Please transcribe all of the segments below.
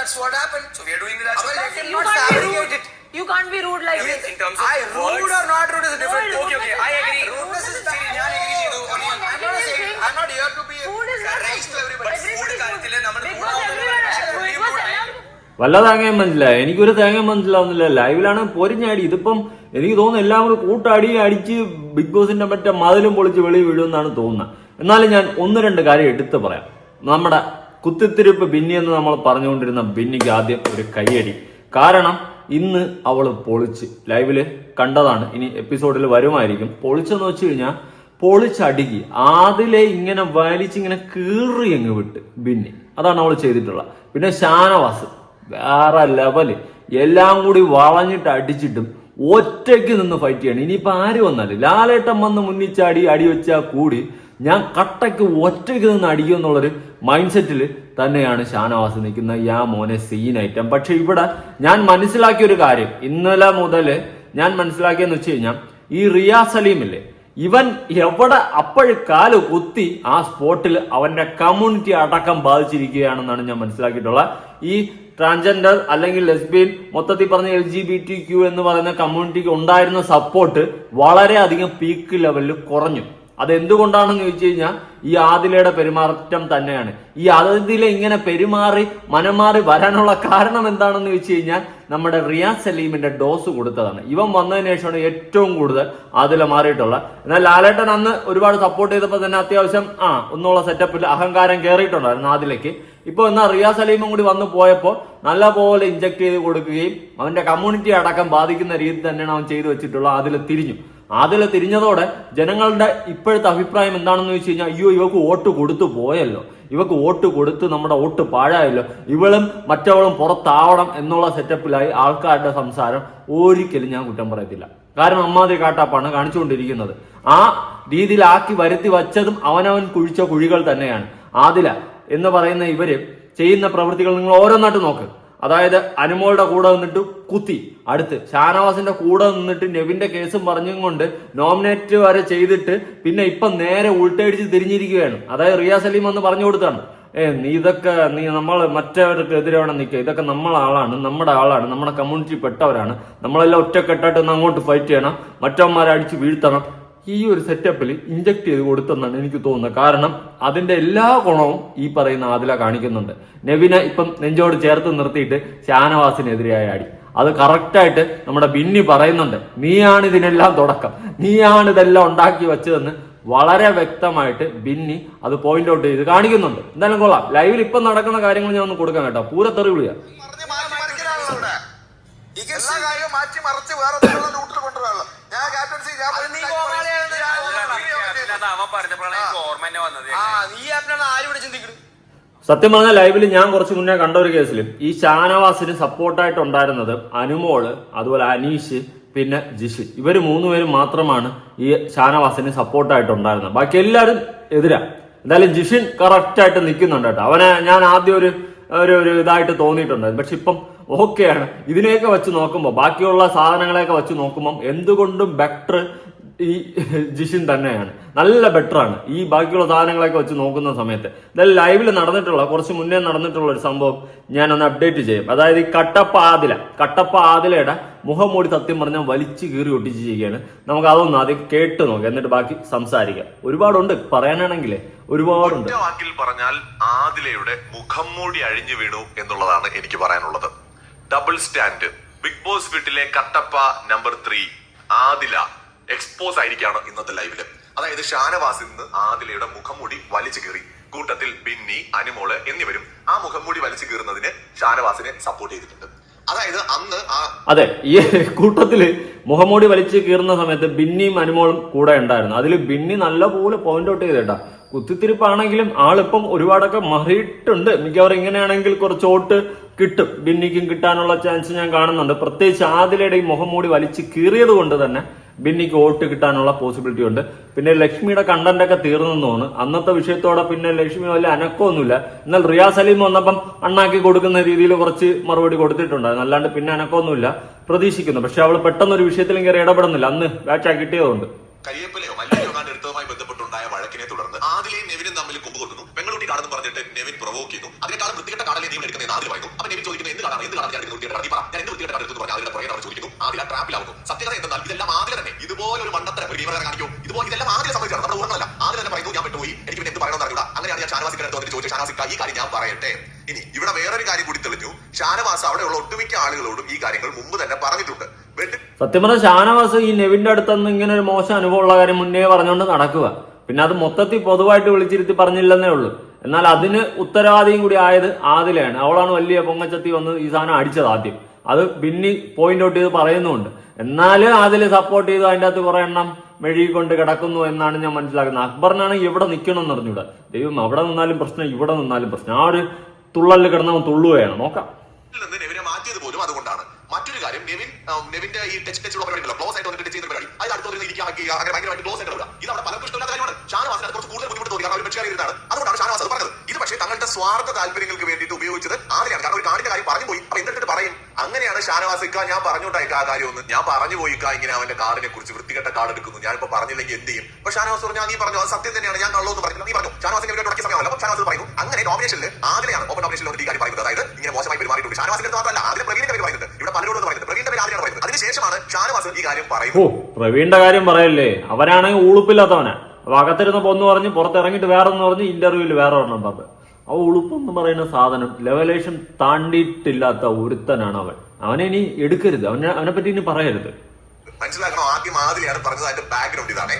That's what happened. So we are doing that. Well, So You not can't be fabricate rude. You can't be rude like this. in terms of I rude words. or not rude is a different. No, Okay, okay, I agree. Rudeness is ശരി, ഞാൻ agree ചെയ്തു. I'm not saying I'm not here to be Food is not raised to everybody. But food കാര്യത്തിൽ നമ്മൾ വല്ല തേങ്ങയും മനസ്സിലായി എനിക്കൊരു തേങ്ങയും മനസ്സിലാവുന്നില്ല ലൈവിലാണ് പൊരിഞ്ഞാടി ഇതിപ്പം എനിക്ക് തോന്നുന്നു എല്ലാം കൂടെ കൂട്ടാടി അടിച്ച് ബിഗ് ബോസിന്റെ മറ്റേ മതിലും പൊളിച്ച് വെളി വീഴുമെന്നാണ് തോന്നുന്നത് എന്നാലും ഞാൻ ഒന്ന് രണ്ട് കാര്യം എടുത്ത് പറയാം നമ്മുടെ കുത്തിത്തിരിപ്പ് ബിന്നി എന്ന് നമ്മൾ പറഞ്ഞുകൊണ്ടിരുന്ന ബിന്നിക്ക് ആദ്യം ഒരു കയ്യടി. കാരണം ഇന്ന് അവൾ പൊളിച്ച് ലൈവിൽ കണ്ടതാണ്. ഇനി എപ്പിസോഡിൽ വരുമായിരിക്കും. പൊളിച്ചെന്ന് വെച്ച് കഴിഞ്ഞാൽ പൊളിച്ചടുകി ആദിലെ ഇങ്ങനെ വലിച്ചിങ്ങനെ കീറി അങ്ങ് വിട്ട് ബിന്നി. അതാണ് അവൾ ചെയ്തിട്ടുള്ളത് പിന്നെ ഷാനവാസ് വേറെ ലെവൽ എല്ലാം കൂടി വളഞ്ഞിട്ട് അടിച്ചിട്ടും ഒറ്റയ്ക്ക് നിന്ന് ഫൈറ്റ് ചെയ്യണം. ഇനിയിപ്പോൾ ആര് വന്നാലും ലാലേട്ടൻ വന്ന് മുന്നിച്ചാടി അടി വെച്ചാൽ കൂടി ഞാൻ കട്ടയ്ക്ക് ഒറ്റയ്ക്ക് നിന്ന് അടിക്കും എന്നുള്ളൊരു മൈൻഡ് സെറ്റിൽ തന്നെയാണ് ഷാനവാസ് നിൽക്കുന്ന യാ മോനെ സീൻ ഐറ്റം പക്ഷെ ഇവിടെ ഞാൻ മനസ്സിലാക്കിയ ഒരു കാര്യം. ഇന്നലെ മുതൽ ഞാൻ മനസ്സിലാക്കിയെന്ന് വെച്ച് കഴിഞ്ഞാൽ ഈ റിയാ സലീമില്ലേ ഇവൻ എവിടെ അപ്പോഴ് കാൽ കുത്തി ആ സ്പോട്ടിൽ അവന്റെ കമ്മ്യൂണിറ്റി അടക്കം ബാധിച്ചിരിക്കുകയാണെന്നാണ് ഞാൻ മനസ്സിലാക്കിയിട്ടുള്ളത് ഈ ട്രാൻസ്ജെൻഡർ അല്ലെങ്കിൽ ലെസ്ബിയൻ മൊത്തത്തിൽ പറഞ്ഞ L G B T Q എന്ന് പറയുന്ന കമ്മ്യൂണിറ്റിക്ക് ഉണ്ടായിരുന്ന സപ്പോർട്ട് വളരെയധികം പീക്ക് ലെവലിൽ കുറഞ്ഞു. അത് എന്തുകൊണ്ടാണെന്ന് ചോദിച്ചു കഴിഞ്ഞാൽ ഈ ആദിലയുടെ പെരുമാറ്റം തന്നെയാണ്. ഈ ആദില ഇങ്ങനെ പെരുമാറി മനമാറി വരാനുള്ള കാരണം എന്താണെന്ന് ചോദിച്ചു കഴിഞ്ഞാൽ നമ്മുടെ റിയാസ് സലീമിന്റെ ഡോസ് കൊടുത്തതാണ്. ഇവൻ വന്നതിന് ശേഷമാണ് ഏറ്റവും കൂടുതൽ ആദില മാറിയിട്ടുള്ള. എന്നാൽ ലാലേട്ടൻ അന്ന് ഒരുപാട് സപ്പോർട്ട് ചെയ്തപ്പോൾ തന്നെ അത്യാവശ്യം ആ ഒന്നുള്ള സെറ്റപ്പിൽ അഹങ്കാരം കയറിയിട്ടുണ്ടായിരുന്നു ആദിലയ്ക്ക്. ഇപ്പോൾ എന്നാൽ റിയാസ് സലീമും കൂടി വന്നു പോയപ്പോൾ നല്ലപോലെ ഇഞ്ചക്ട് ചെയ്ത് കൊടുക്കുകയും അവന്റെ കമ്മ്യൂണിറ്റി അടക്കം ബാധിക്കുന്ന രീതി തന്നെയാണ് അവൻ ചെയ്തു വെച്ചിട്ടുള്ള അതിൽ തിരിഞ്ഞു. അതിൽ തിരിഞ്ഞതോടെ ജനങ്ങളുടെ ഇപ്പോഴത്തെ അഭിപ്രായം എന്താണെന്ന് വെച്ച് കഴിഞ്ഞാൽ അയ്യോ ഇവക്ക് വോട്ട് കൊടുത്തു പോയല്ലോ. ഇവക്ക് വോട്ട് കൊടുത്ത് നമ്മുടെ വോട്ട് പാഴായല്ലോ. ഇവളും മറ്റവളും പുറത്താവണം എന്നുള്ള സെറ്റപ്പിലായി ആൾക്കാരുടെ സംസാരം ഒരിക്കലും ഞാൻ കുറ്റം പറയത്തില്ല. കാരണം അമ്മാതിരി കാട്ടാപ്പാണ് കാണിച്ചുകൊണ്ടിരിക്കുന്നത്. ആ രീതിയിലാക്കി വരുത്തി വച്ചതും അവനവൻ കുഴിച്ച കുഴികൾ തന്നെയാണ്. ആദില എന്ന് പറയുന്ന ഇവർ ചെയ്യുന്ന പ്രവൃത്തികൾ നിങ്ങൾ ഓരോന്നായിട്ട് നോക്ക്. അതായത് അനുമോളുടെ കൂടെ നിന്നിട്ട് കുത്തി. അടുത്ത് ഷാനവാസിന്റെ കൂടെ നിന്നിട്ട് നെവിന്റെ കേസും പറഞ്ഞും കൊണ്ട് നോമിനേറ്റ് വരെ ചെയ്തിട്ട് പിന്നെ ഇപ്പൊ നേരെ ഉൾട്ടടിച്ച് തിരിഞ്ഞിരിക്കുകയാണ്. അതായത് റിയാ സലീം എന്ന് പറഞ്ഞു കൊടുത്താണ്. ഏ നീ ഇതൊക്കെ നീ നമ്മൾ മറ്റവർക്ക് എതിരാണ് നിൽക്കുക. ഇതൊക്കെ നമ്മളെ ആളാണ് നമ്മുടെ ആളാണ് നമ്മുടെ കമ്മ്യൂണിറ്റി പെട്ടവരാണ്. നമ്മളെല്ലാം ഒറ്റക്കെട്ടായിട്ട് ഒന്ന് അങ്ങോട്ട് ഫൈറ്റ് ചെയ്യണം. മറ്റവന്മാരെ അടിച്ച് വീഴ്ത്തണം. ഈ ഒരു സെറ്റപ്പിൽ ഇഞ്ചക്ട് ചെയ്ത് കൊടുത്തെന്നാണ് എനിക്ക് തോന്നുന്നത്. കാരണം അതിന്റെ എല്ലാ ഗുണവും ഈ പറയുന്ന ആദില കാണിക്കുന്നുണ്ട്. നെവിനെ ഇപ്പം നെഞ്ചോട് ചേർത്ത് നിർത്തിയിട്ട് ഷാനവാസിനെതിരെയായി ആടി അത് കറക്റ്റായിട്ട് നമ്മുടെ ബിന്നി പറയുന്നുണ്ട്. നീയാണ് ഇതിനെല്ലാം തുടക്കം. നീയാണ് ഇതെല്ലാം ഉണ്ടാക്കി വെച്ചതെന്ന് വളരെ വ്യക്തമായിട്ട് ബിന്നി അത് പോയിന്റ് ഔട്ട് ചെയ്ത് കാണിക്കുന്നുണ്ട്. എന്തായാലും കൊള്ളാം. ലൈവിൽ ഇപ്പം നടക്കുന്ന കാര്യങ്ങൾ ഞാൻ ഒന്ന് കൊടുക്കാൻ കേട്ടോ. പൂരത്തെറി വിളിയാ. മാറ്റി മറിച്ച് വേറെ കൊണ്ടുവരാണല്ലോ ഞാൻ ക്യാപ്റ്റൻസി ഞാൻ അത് നീ കോമാളിയാണെന്ന് ഞാൻ അറിയില്ല. അവൻ പറഞ്ഞപ്പോഴാണ് എനിക്ക് ഓർമ്മ തന്നെ വന്നത് ആ നീ ആര് ഇവിടെ ചിന്തിക്കുന്നു സത്യം പറഞ്ഞ ലൈവിൽ ഞാൻ കുറച്ച് മുന്നേ കണ്ട ഒരു കേസിൽ ഈ ഷാനവാസിന് സപ്പോർട്ടായിട്ട് ഉണ്ടായിരുന്നത് അനുമോൾ അതുപോലെ അനീഷ് പിന്നെ ജിഷ്. ഇവർ മൂന്നുപേരും മാത്രമാണ് ഈ ഷാനവാസിന് സപ്പോർട്ടായിട്ട് ഉണ്ടായിരുന്നത്. ബാക്കി എല്ലാവരും എതിരാ. എന്തായാലും ജിഷിൻ കറക്റ്റ് ആയിട്ട് നിൽക്കുന്നുണ്ട് കേട്ടോ. അവനെ ഞാൻ ആദ്യം ഒരു ഒരു ഒരു ഇതായിട്ട് തോന്നിയിട്ടുണ്ട്. പക്ഷെ ഇപ്പം ഓക്കെയാണ് ഇതിനെയൊക്കെ വെച്ച് നോക്കുമ്പോൾ ബാക്കിയുള്ള സാധനങ്ങളെയൊക്കെ വെച്ച് നോക്കുമ്പോൾ എന്തുകൊണ്ടും ബെറ്റർ ഈ ജിഷിൻ തന്നെയാണ്. നല്ല ബെറ്ററാണ് ഈ ബാക്കിയുള്ള സാധനങ്ങളൊക്കെ വെച്ച് നോക്കുന്ന സമയത്ത്. ഇതായാലും ലൈവിൽ നടന്നിട്ടുള്ള കുറച്ച് മുന്നേ നടന്നിട്ടുള്ള ഒരു സംഭവം ഞാനൊന്ന് അപ്ഡേറ്റ് ചെയ്യും. അതായത് ഈ കട്ടപ്പ ആദില കട്ടപ്പ ആദിലയുടെ മുഖം മൂടി സത്യം പറഞ്ഞാൽ വലിച്ചു കീറി ഒട്ടിച്ച് ചെയ്യുകയാണ് നമുക്ക് അതൊന്ന് ആദ്യം കേട്ട് നോക്കാം. എന്നിട്ട് ബാക്കി സംസാരിക്കാം. ഒരുപാടുണ്ട്. പറയാനാണെങ്കിലേ ഒരുപാടുണ്ട്. വാക്കിൽ പറഞ്ഞാൽ ആദിലയുടെ മുഖം മൂടി അഴിഞ്ഞു വീണു എന്നുള്ളതാണ് എനിക്ക് പറയാനുള്ളത്. ഡബിൾ സ്റ്റാൻഡ് ബിഗ് ബോസ് വീട്ടിലെ Kattappa number three Adhila expose ആയിരിക്കാണ് ഇന്നത്തെ ലൈവിൽ അതായത് ഷാനവാസിൽ നിന്ന് ആദിലയുടെ മുഖംമൂടി വലിച്ചു കീറി. കൂട്ടത്തിൽ ബിന്നി അനുമോൾ എന്നിവരും ആ മുഖംമൂടി വലിച്ചു കീറുന്നതിന് ഷാനവാസിനെ സപ്പോർട്ട് ചെയ്തിട്ടുണ്ട്. അതായത് അന്ന് അതെ ഈ കൂട്ടത്തിൽ മുഖംമൂടി വലിച്ചു കീറുന്ന സമയത്ത് ബിന്നിയും അനുമോളും കൂടെ ഉണ്ടായിരുന്നു. അതിൽ ബിന്നി നല്ല പോലെ പോയിന്റ് ഔട്ട് ചെയ്തേട്ടാ കുത്തിത്തിരിപ്പാണെങ്കിലും ആളിപ്പം ഒരുപാടൊക്കെ മാറിയിട്ടുണ്ട്. മിക്കവാറും ഇങ്ങനെയാണെങ്കിൽ കുറച്ച് വോട്ട് കിട്ടും. ബിന്നിക്കും കിട്ടാനുള്ള ചാൻസ് ഞാൻ കാണുന്നുണ്ട്. പ്രത്യേകിച്ച് ആദിലയുടെ ഈ മുഖം മൂടി വലിച്ചു കീറിയത് കൊണ്ട് തന്നെ ബിന്നിക്ക് വോട്ട് കിട്ടാനുള്ള പോസിബിലിറ്റി ഉണ്ട്. പിന്നെ ലക്ഷ്മിയുടെ കണ്ടന്റ് ഒക്കെ തീർന്നെന്ന് തോന്നുന്നു. അന്നത്തെ വിഷയത്തോടെ പിന്നെ ലക്ഷ്മി വലിയ അനക്കമൊന്നുമില്ല. എന്നാൽ റിയാസ് സലീം വന്നപ്പം അണ്ണാക്കി കൊടുക്കുന്ന രീതിയിൽ കുറച്ച് മറുപടി കൊടുത്തിട്ടുണ്ടായിരുന്നു. അല്ലാണ്ട് പിന്നെ അനക്കമൊന്നുമില്ല. പ്രതീക്ഷിക്കുന്നു. പക്ഷെ അവൾ പെട്ടെന്ന് ഒരു വിഷയത്തിലും കയറി ഇടപെടുന്നില്ല. അന്ന് ബാച്ചാ കിട്ടിയതുകൊണ്ട്. കൊള്ളുന്നു പെങ്ങളുട്ടി കാണുന്നു പറഞ്ഞിട്ട് നെവിൻ പ്രൊവോക്ക് ചെയ്തു അതിനേക്കാളും വൃത്തികെട്ട കാർഡല്ലേ നീ എടുക്കുന്നത് ആദ്യം പറയുന്നു അപ്പൊ നെവിൻ ചോദിക്കുന്നത് എന്ത് കാണാൻ എന്ത് കാർഡാണ് ഞാൻ എടുക്കുന്ന ഞാൻ എന്ത് വൃത്തികെട്ട കാർഡ് എടുത്തു പറഞ്ഞു. അതിന്റെ പുറകെ അവർ ചോദിക്കുന്നു. ആദ്യം ട്രാപ്പിലാവുന്നു സത്യത എന്തെന്നാൽ ഇതെല്ലാം ആദ്യം തന്നെ. ഇതുപോലെ ഒരു മണ്ടത്തരം ഒരു ഭീമകരം കാണിക്കും. ഇതുപോലെ ഇതെല്ലാം ആദ്യം സംഭവിച്ചാണ് നമ്മുടെ ഊർണമല്ല ആദ്യം തന്നെ പറയുന്നു ഞാൻ പെട്ടുപോയി. എനിക്ക് പിന്നെ എന്ത് പറയണമെന്ന് അറിയില്ല അങ്ങനെയാണ് ഞാൻ ഷാനവാസിന്റെ അടുത്ത് വന്നിട്ട് ചോദിച്ചു ഷാനവാസിക്ക ഈ കാര്യം ഞാൻ പറയട്ടെ. ഇനി ഇവിടെ വേറൊരു കാര്യം കൂടി തെളിഞ്ഞു. ഷാനവാസ് അവിടെയുള്ള ഒട്ടുമിക്ക ആളുകളോടും ഈ കാര്യങ്ങൾ മുമ്പ് തന്നെ പറഞ്ഞിട്ടുണ്ട്. സത്യം പറഞ്ഞാൽ ഷാനവാസ് ഈ നെവിന്റെ അടുത്തുനിന്ന് ഇങ്ങനെ ഒരു മോശം അനുഭവമുള്ള കാര്യം മുന്നേ പറഞ്ഞുകൊണ്ട് നടക്കുക പിന്നെ അത് മൊത്തത്തിൽ പൊതുവായിട്ട് വിളിച്ചിരുത്തി പറഞ്ഞില്ലെന്നേ ഉള്ളൂ. എന്നാൽ അതിന് ഉത്തരവാദിയും കൂടി ആയത് ആദിലയാണ്. അവളാണ് വലിയ പൊങ്ങച്ചത്തി വന്ന് ഈ സാധനം അടിച്ചത് ആദ്യം. അത് ബിന്നി പോയിന്റ് ഔട്ട് ചെയ്ത് പറയുന്നുണ്ട്. എന്നാലും അതിൽ സപ്പോർട്ട് ചെയ്തു അതിന്റെ അകത്ത് കുറെ എണ്ണം മെഴുകിക്കൊണ്ട് കിടക്കുന്നു എന്നാണ് ഞാൻ മനസ്സിലാക്കുന്നത്. അക്ബറിനാണ് ഇവിടെ നിൽക്കണം എന്ന് പറഞ്ഞൂടെ ദൈവം അവിടെ നിന്നാലും പ്രശ്നം ഇവിടെ നിന്നാലും പ്രശ്നം. ആ ഒരു തുള്ളലിൽ കിടന്നവൻ തുള്ളുകയാണ്. നോക്കാം. അതുകൊണ്ടാണ്. മറ്റൊരു കാര്യം നെവിൻ നെവിന്റെ ഈ ടച്ച് ടച്ച് ഉള്ള പരിപാടി ക്ലോസ് ആയിട്ട് വന്നിട്ട് ചെയ്യുന്ന പരിപാടി. അത് അടുത്ത് വന്നിട്ട് ഇരിക്കുക അങ്ങനെ ഭയങ്കരമായിട്ട് ക്ലോസ് ആയിട്ട് ഇത് അവിടെ പലർക്കും ഇഷ്ടമില്ലാത്ത കാര്യമാണ്. ഷാനവാസിന് കുറച്ച് കൂടുതൽ ബുദ്ധിമുട്ട് തോന്നി കാരണം അവർ വെച്ചുകാരിയാണ് അതുകൊണ്ടാണ് ഷാനവാസ് അത് പറഞ്ഞത്. ഇത് പക്ഷേ തങ്ങളുടെ സ്വാർത്ഥ താല്പര്യങ്ങൾക്ക് വേണ്ടിയിട്ട് ഉപയോഗിച്ചത് ആദ്യമാണ് കാരണം ഒരു കാണിന്റെ കാര്യം പറഞ്ഞു പോയി അപ്പൊ എന്നിട്ട് പറയും? അങ്ങനെയാണ് ഷാനവാസ് ഇക്ക ഞാൻ പറഞ്ഞോട്ടായിക്ക ആ കാര്യം ഒന്ന്. ഞാൻ പറഞ്ഞു പോയി ഇക്ക ഇങ്ങനെ അവന്റെ കാർഡിനെ കുറിച്ച് വൃത്തികെട്ട കാർഡ് എടുക്കുന്നു. ഞാൻ ഞാനിപ്പോ പറഞ്ഞില്ലെങ്കിൽ എന്ത് ചെയ്യും? അപ്പൊ ഷാനവാസ് പറഞ്ഞു "ആ, നീ പറഞ്ഞു അത് സത്യം തന്നെയാണ് ഞാൻ കള്ളോ എന്ന് പറഞ്ഞില്ല നീ പറഞ്ഞു ഷാനവാസിന്റെ വീട്ടിൽ തുടക്കിയ സമയമല്ല ഷാനവാസ് പറയുന്നു അങ്ങനെ നോമിനേഷനിൽ ആദ്യമാണ് ഓപ്പൺ നോമിനേഷനിൽ ഈ കാര്യം പറയുന്നത്. അതായത് ഇങ്ങനെ മോശമായി പെരുമാറിയിട്ടുണ്ട്. ഷാനവാസിന്റെ മാത്രമല്ല ആദിലെ പ്രവീണിന്റെ പേര് പറയുന്നത് ഇവിടെ പലരോടും പറയുന്നത് പ്രവീണിന്റെ പേര് ആദിലാണ് പറയുന്നത് അതിനുശേഷമാണ് ഷാനവാസ് ഈ കാര്യം ഓ പറയുന്നത് പ്രവീണിന്റെ കാര്യം പറയല്ലേ? അവനാണെങ്കിൽ ഉളുപ്പില്ലാത്തവനാ. അപ്പൊ അകത്തിരുന്ന് പൊന്ന് പറഞ്ഞ് പുറത്തിറങ്ങിയിട്ട് വേറെ ഒന്ന് പറഞ്ഞ് ഇന്റർവ്യൂവിൽ വേറെ ഒരെണ്ണം പറഞ്ഞു ആ ഉളുപ്പെന്ന് പറയുന്ന സാധനം ലെവലേഷൻ താണ്ടിയിട്ടില്ലാത്ത ഒരുത്തനാണ് അവൻ. അവനെ ഇനി എടുക്കരുത്. അവനെ അവനെ പറ്റി ഇനി പറയരുത്. മനസ്സിലാക്കണം ആദ്യം ആദിലെയാണ് പറഞ്ഞതായിട്ട് ബാക്ക്ഗ്രൗണ്ട് ഇതാണ്.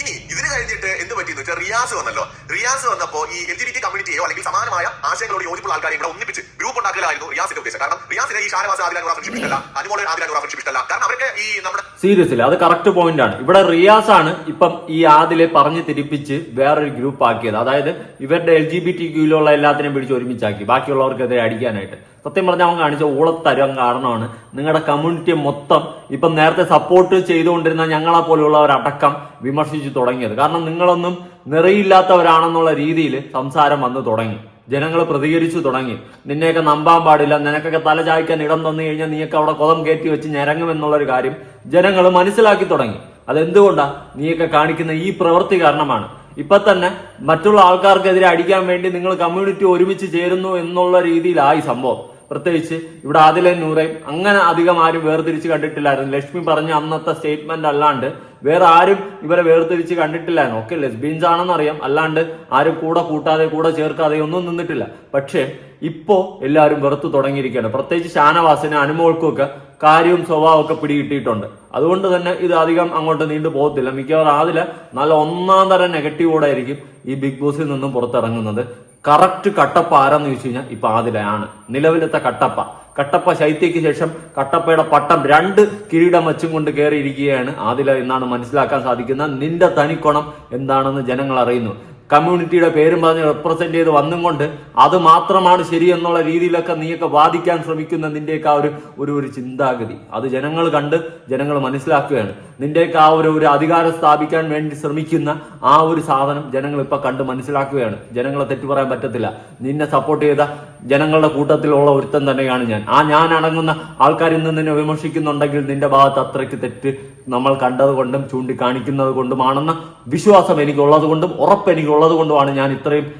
ഇനി ഇതിന് കഴിഞ്ഞിട്ട് എന്ത് പറ്റിയെന്ന് വെച്ചാൽ റിയാസ് വന്നല്ലോ. റിയാസ് വന്നപ്പോ ഈ എൽ ജി ബി ടി കമ്മ്യൂണിറ്റിയോ അല്ലെങ്കിൽ സമാനമായ ആശയങ്ങളോട് യോജിപ്പുള്ള ആൾക്കാരെ ഇവിടെ ഒന്നിപ്പിച്ച് ഗ്രൂപ്പ് ഉണ്ടാക്കലായിരുന്നു റിയാസിന്റെ ഉദ്ദേശം. കാരണം റിയാസിന് ഈ ഷാനവാസ് ആദിലാനുള്ള ഫ്രണ്ട്ഷിപ്പ് ഇഷ്ടമല്ല അനുമോളെ ആദിലാനുള്ള ഫ്രണ്ട്ഷിപ്പ് ഇഷ്ടമല്ല കാരണം അവർക്ക് ഈ നമ്മുടെ സീരിയസ് അല്ല അത് കറക്റ്റ് പോയിന്റ് ആണ്. ഇവിടെ റിയാസ് ആണ് ഇപ്പം ഈ ആദിലെ പറഞ്ഞ് തിരിപ്പിച്ച് വേറൊരു ഗ്രൂപ്പ് ആക്കിയത്. അതായത് ഇവരുടെ എൽ ജി ബി ടി ക്യൂലുള്ള എല്ലാത്തിനെയും പിടിച്ച് ഒരുമിച്ചാക്കി. ബാക്കിയുള്ളവർക്കെതിരെ അടിക്കാനായിട്ട്. സത്യം പറഞ്ഞാൽ അവൻ കാണിച്ച ഊളത്തരം കാരണമാണ് നിങ്ങളുടെ കമ്മ്യൂണിറ്റി മൊത്തം ഇപ്പം നേരത്തെ സപ്പോർട്ട് ചെയ്തുകൊണ്ടിരുന്ന ഞങ്ങളെ പോലെയുള്ളവരടക്കം വിമർശിച്ചു തുടങ്ങിയത്. കാരണം നിങ്ങളൊന്നും നിറയില്ലാത്തവരാണെന്നുള്ള രീതിയിൽ സംസാരം വന്നു തുടങ്ങി. ജനങ്ങൾ പ്രതികരിച്ചു തുടങ്ങി. നിന്നെയൊക്കെ നമ്പാൻ പാടില്ല നിനക്കൊക്കെ തല ചായ്ക്കാൻ ഇടം തന്നു കഴിഞ്ഞാൽ നീയൊക്കെ അവിടെ കൊതം കയറ്റി വെച്ച് ഞരങ്ങുമെന്നുള്ളൊരു കാര്യം ജനങ്ങൾ മനസ്സിലാക്കി തുടങ്ങി. അതെന്തുകൊണ്ടാ? നീയൊക്കെ കാണിക്കുന്ന ഈ പ്രവൃത്തി കാരണമാണ്. ഇപ്പൊ തന്നെ മറ്റുള്ള ആൾക്കാർക്കെതിരെ അടിക്കാൻ വേണ്ടി നിങ്ങൾ കമ്മ്യൂണിറ്റി ഒരുമിച്ച് ചേരുന്നു എന്നുള്ള രീതിയിലായി സംഭവം. പ്രത്യേകിച്ച് ഇവിടെ ആദിലെ നൂറയും അങ്ങനെ അധികം ആരും വേർതിരിച്ച് കണ്ടിട്ടില്ലായിരുന്നു. ലക്ഷ്മി പറഞ്ഞ അന്നത്തെ സ്റ്റേറ്റ്മെന്റ് അല്ലാണ്ട് വേറെ ആരും ഇവരെ വേർതിരിച്ച് കണ്ടിട്ടില്ലായിരുന്നു. ഓക്കെ ലെസ്ബിയൻസ് ആണെന്ന് അറിയാം അല്ലാണ്ട് ആരും കൂടെ കൂട്ടാതെ കൂടെ ചേർക്കാതെ ഒന്നും നിന്നിട്ടില്ല. പക്ഷേ ഇപ്പോ എല്ലാവരും വെറുത്തു തുടങ്ങിയിരിക്കുകയാണ്. പ്രത്യേകിച്ച് ഷാനവാസിന് അനുമോൾക്കും ഒക്കെ കാര്യവും സ്വഭാവം ഒക്കെ പിടികിട്ടിയിട്ടുണ്ട്. അതുകൊണ്ട് തന്നെ ഇത് അധികം അങ്ങോട്ട് നീണ്ടു പോകത്തില്ല. മിക്കവാറും ആതിൽ നല്ല ഒന്നാം തരം നെഗറ്റീവോടെ ആയിരിക്കും ഈ ബിഗ് ബോസിൽ നിന്നും പുറത്തിറങ്ങുന്നത്. കറക്റ്റ് കട്ടപ്പ ആരാന്ന് ചോദിച്ചു കഴിഞ്ഞാൽ ഇപ്പൊ ആദിലയാണ് നിലവിലത്തെ കട്ടപ്പ. കട്ടപ്പ ശൈത്യയ്ക്ക് ശേഷം കട്ടപ്പയുടെ പട്ടം രണ്ട് കിരീടം വെച്ചും കൊണ്ട് കയറിയിരിക്കുകയാണ്. ആദില എന്നാണ് മനസ്സിലാക്കാൻ സാധിക്കുന്ന നിന്റെ തനിക്കോണം എന്താണെന്ന് ജനങ്ങൾ അറിയുന്നു. കമ്മ്യൂണിറ്റിയുടെ പേരും പറഞ്ഞ് റെപ്രസെന്റ് ചെയ്ത് വന്നും കൊണ്ട് അത് മാത്രമാണ് ശരി എന്നുള്ള രീതിയിലൊക്കെ നീയൊക്കെ വാദിക്കാൻ ശ്രമിക്കുന്ന നിന്റെയൊക്കെ ആ ഒരു ഒരു ഒരു ചിന്താഗതി. അത് ജനങ്ങൾ കണ്ട് ജനങ്ങൾ മനസ്സിലാക്കുകയാണ്. നിന്റെയൊക്കെ ആ ഒരു ഒരു അധികാരം സ്ഥാപിക്കാൻ വേണ്ടി ശ്രമിക്കുന്ന ആ ഒരു സാധനം ജനങ്ങൾ ഇപ്പൊ കണ്ട് മനസ്സിലാക്കുകയാണ്. ജനങ്ങളെ തെറ്റു പറയാൻ പറ്റത്തില്ല. നിന്നെ സപ്പോർട്ട് ചെയ്ത ജനങ്ങളുടെ കൂട്ടത്തിലുള്ള ഒരുത്തൻ തന്നെയാണ് ഞാൻ. ആ ഞാൻ അടങ്ങുന്ന ആൾക്കാർ ഇന്ന് നിന്നെ വിമർശിക്കുന്നുണ്ടെങ്കിൽ നിന്റെ ഭാഗത്ത് അത്രയ്ക്ക് തെറ്റ് നമ്മൾ കണ്ടത് കൊണ്ടും ചൂണ്ടിക്കാണിക്കുന്നത് കൊണ്ടുമാണെന്ന വിശ്വാസം എനിക്കുള്ളത് കൊണ്ടും ഉറപ്പ് എനിക്കുള്ളത് കൊണ്ടുമാണ് ഞാൻ ഇത്രയും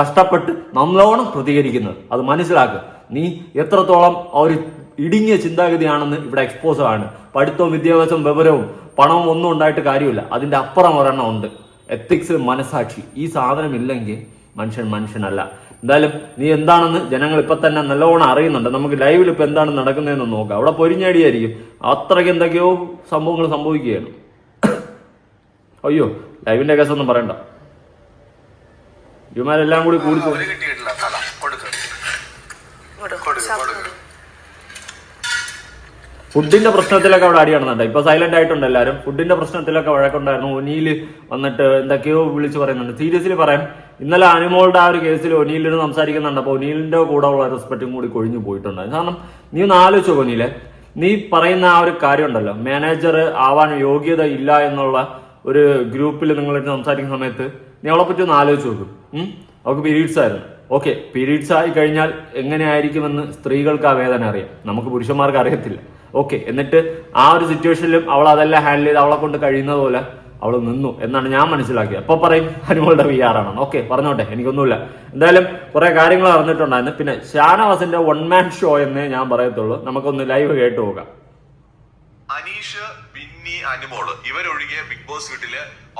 കഷ്ടപ്പെട്ട് നല്ലോണം പ്രതികരിക്കുന്നത്. അത് മനസ്സിലാക്കുക നീ എത്രത്തോളം ഒരു ഇടുങ്ങിയ ചിന്താഗതിയാണെന്ന് ഇവിടെ എക്സ്പോസ് ആണ്. പഠിത്തവും വിദ്യാഭ്യാസവും വിവരവും പണവും ഒന്നും ഉണ്ടായിട്ട് കാര്യമില്ല. അതിന്റെ അപ്പുറം ഒരെണ്ണം ഉണ്ട്. എത്തിക്സ് മനസാക്ഷി ഈ സാധനം ഇല്ലെങ്കിൽ മനുഷ്യൻ മനുഷ്യനല്ല. എന്തായാലും നീ എന്താണെന്ന് ജനങ്ങൾ ഇപ്പൊ തന്നെ നല്ലോണം അറിയുന്നുണ്ട്. നമുക്ക് ലൈവിൽ ഇപ്പൊ എന്താണ് നടക്കുന്നതെന്ന് നോക്കാം. അവിടെ പൊരിഞ്ഞടിയായിരിക്കും. അത്രയ്ക്ക് എന്തൊക്കെയോ സംഭവങ്ങൾ സംഭവിക്കുകയാണ്. അയ്യോ ലൈവിന്റെ കേസൊന്നും പറയണ്ട. ഇവന്മാരെല്ലാം കൂടി കൂടി ഫുഡിന്റെ പ്രശ്നത്തിലൊക്കെ അവിടെ അടി നടന്നുണ്ട് ഇപ്പൊ സൈലന്റ് ആയിട്ടുണ്ട് എല്ലാവരും. ഫുഡിന്റെ പ്രശ്നത്തിലൊക്കെ വഴക്കുണ്ടായിരുന്നു. ഒനിയിൽ വന്നിട്ട് എന്തൊക്കെയോ വിളിച്ചു പറയുന്നുണ്ട്. സീരിയസ്ലി പറയാം. ഇന്നലെ അനുമോളുടെ ആ ഒരു കേസിൽ ഒനിയിലിന് സംസാരിക്കുന്നുണ്ട്. അപ്പൊ ഒനിയിലിന്റെ കൂടെ ഉള്ള റെസ്പെക്റ്റും കൂടി കൊഴിഞ്ഞു പോയിട്ടുണ്ട്. കാരണം നീ ഒന്ന് ആലോചിച്ചോ ഒനിയിലെ നീ പറയുന്ന ആ ഒരു കാര്യം ഉണ്ടല്ലോ. മാനേജർ ആവാൻ യോഗ്യത ഇല്ല എന്നുള്ള ഒരു ഗ്രൂപ്പിൽ നിങ്ങളിട്ട് സംസാരിക്കുന്ന സമയത്ത് നീ അവളെ പറ്റി ഒന്ന് ആലോചിച്ച് നോക്കും. അവൾക്ക് പീരീഡ്സ് ആയിരുന്നു. ഓക്കെ പീരീഡ്സ് ആയി കഴിഞ്ഞാൽ എങ്ങനെയായിരിക്കുമെന്ന് സ്ത്രീകൾക്ക് ആ വേദന അറിയാം. നമുക്ക് പുരുഷന്മാർക്ക് അറിയത്തില്ല. ഓക്കെ എന്നിട്ട് ആ ഒരു സിറ്റുവേഷനിലും അവൾ അതെല്ലാം ഹാൻഡിൽ ചെയ്ത് അവളെ കൊണ്ട് കഴിയുന്നത് പോലെ അവൾ നിന്നു എന്നാണ് ഞാൻ മനസ്സിലാക്കിയത്. അപ്പൊ പറയും അനുമോളുടെ വി ആർ ആണ് ഓക്കെ പറഞ്ഞോട്ടെ എനിക്കൊന്നുമില്ല. എന്തായാലും കുറെ കാര്യങ്ങൾ അറിഞ്ഞിട്ടുണ്ടായിരുന്നു. പിന്നെ ഷാനവാസിന്റെ വൺ മാൻ ഷോ എന്നേ ഞാൻ പറയത്തുള്ളൂ. നമുക്കൊന്ന് ലൈവ് കേട്ടു പോകാം. അനീഷ് ബിന്നി അനുമോൾ ഇവരൊഴികെ ബിഗ് ബോസ് വീട്ടിൽ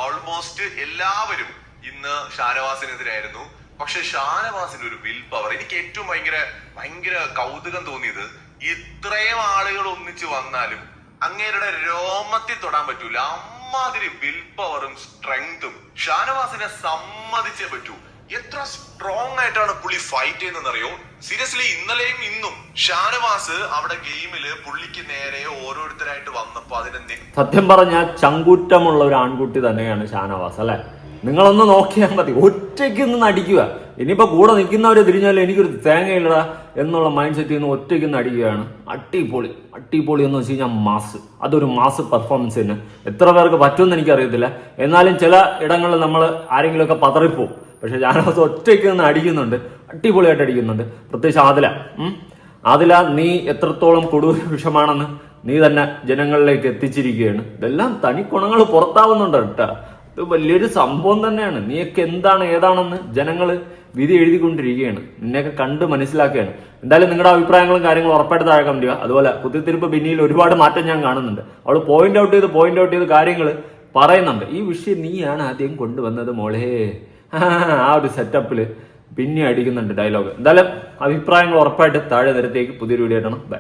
ഓൾമോസ്റ്റ് എല്ലാവരും ഇന്ന് ഷാനവാസിനെതിരായിരുന്നു. പക്ഷെ ഷാനവാസിന്റെ ഒരു വിൽ പവർ എനിക്ക് ഏറ്റവും ഭയങ്കര ഭയങ്കര കൗതുകം തോന്നിയത് ഇത്രയും ആളുകൾ ഒന്നിച്ചു വന്നാലും അങ്ങേരുടെ രോമത്തിൽ തൊടാൻ പറ്റൂല. അമ്മാതിരി വിൽ പവറും സ്ട്രെങ്തും ഷാനവാസിനെ സമ്മതിച്ചേ പറ്റൂ. എത്ര സ്ട്രോങ് ആയിട്ടാണ് പുള്ളി ഫൈറ്റ് ചെയ്യുന്നതെന്നറിയോ? സീരിയസ്ലി ഇന്നലെയും ഇന്നും ഷാനവാസ് അവിടെ ഗെയിമിൽ പുള്ളിക്ക് നേരെ ഓരോരുത്തരായിട്ട് വന്നപ്പോ അതിനെ സത്യം പറഞ്ഞ ചങ്കൂറ്റമുള്ള ഒരു ആൺകുട്ടി തന്നെയാണ് ഷാനവാസ് അല്ലെ? നിങ്ങളൊന്ന് നോക്കിയാൽ മതി. ഒറ്റയ്ക്ക് നിന്ന് അടിക്കുക ഇനിയിപ്പോൾ കൂടെ നിൽക്കുന്നവരെ തിരിഞ്ഞാലും എനിക്കൊരു തേങ്ങയില്ലടാ എന്നുള്ള മൈൻഡ് സെറ്റിൽ നിന്ന് ഒറ്റയ്ക്ക് നിന്ന് അടിക്കുകയാണ് അട്ടിപ്പൊളി അട്ടിപ്പൊളി എന്ന് വെച്ച് കഴിഞ്ഞാൽ മാസ്. അതൊരു മാസ് പെർഫോമൻസ് തന്നെ. എത്ര പേർക്ക് പറ്റുമെന്ന് എനിക്കറിയത്തില്ല. എന്നാലും ചില ഇടങ്ങളിൽ നമ്മൾ ആരെങ്കിലുമൊക്കെ പതറിപ്പോവും. പക്ഷെ ഞാനത് ഒറ്റയ്ക്ക് നിന്ന് അടിക്കുന്നുണ്ട്. അടിപൊളിയായിട്ട് അടിക്കുന്നുണ്ട്. പ്രത്യേകിച്ച് ആദില. ആദില നീ എത്രത്തോളം കൊടൂര വിഷമാണെന്ന് നീ തന്നെ ജനങ്ങളിലേക്ക് എത്തിച്ചിരിക്കുകയാണ്. ഇതെല്ലാം തനി പുറത്താവുന്നുണ്ട് കേട്ടാ. ഇത് വലിയൊരു സംഭവം തന്നെയാണ്. നീയൊക്കെ എന്താണ് ഏതാണെന്ന് ജനങ്ങൾ വിധി എഴുതിക്കൊണ്ടിരിക്കുകയാണ്. നിന്നെയൊക്കെ കണ്ട് മനസ്സിലാക്കുകയാണ്. എന്തായാലും നിങ്ങളുടെ അഭിപ്രായങ്ങളും കാര്യങ്ങളും ഉറപ്പായിട്ട് താഴെ കമന്റ് അതുപോലെ കുത്തിത്തിരിപ്പ് ബിന്നിയിൽ ഒരുപാട് മാറ്റം ഞാൻ കാണുന്നുണ്ട്. അവൾ പോയിന്റ് ഔട്ട് ചെയ്ത് പോയിന്റ് ഔട്ട് ചെയ്ത് കാര്യങ്ങൾ പറയുന്നുണ്ട്. ഈ വിഷയം നീയാണ് ആദ്യം കൊണ്ടുവന്നത് മോളെ. ആ ഒരു സെറ്റപ്പിൽ പിന്നെ അടിക്കുന്നുണ്ട് ഡയലോഗ് എന്തായാലും അഭിപ്രായങ്ങൾ ഉറപ്പായിട്ട് താഴെ നിരത്തേക്ക് പുതിയൊരു വീഡിയോ ആയിട്ടാണ് ബൈ